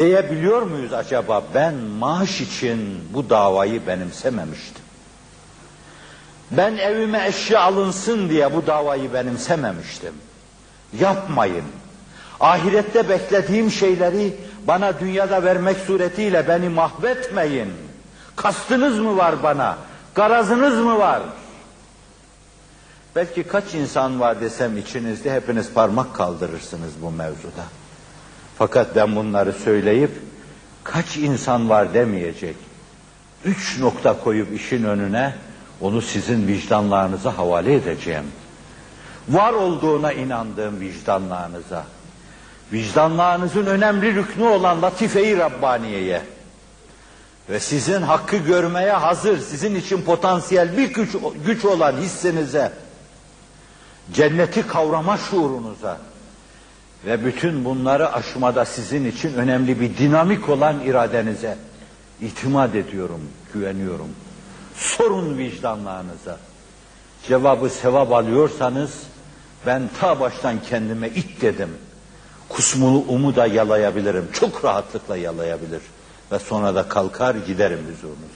Diyebiliyor muyuz acaba ben maaş için bu davayı benimsememiştim. Ben evime eşya alınsın diye bu davayı benimsememiştim. Yapmayın. Ahirette beklediğim şeyleri bana dünyada vermek suretiyle beni mahvetmeyin. Kastınız mı var bana? Garazınız mı var? Belki kaç insan var desem içinizde hepiniz parmak kaldırırsınız bu mevzuda. Fakat ben bunları söyleyip kaç insan var demeyecek. Üç nokta koyup işin önüne onu sizin vicdanlarınıza havale edeceğim. Var olduğuna inandığım vicdanlarınıza. Vicdanlarınızın önemli rüknü olan latife-i Rabbaniye'ye ve sizin hakkı görmeye hazır, sizin için potansiyel bir güç, güç olan hissinize, cenneti kavrama şuurunuza, ve bütün bunları aşmada sizin için önemli bir dinamik olan iradenize itimat ediyorum, güveniyorum. Sorun vicdanlarınıza. Cevabı sevap alıyorsanız ben ta baştan kendime it dedim. Kusmulu umu da yalayabilirim. Çok rahatlıkla yalayabilir. Ve sonra da kalkar giderim huzurunuzdan.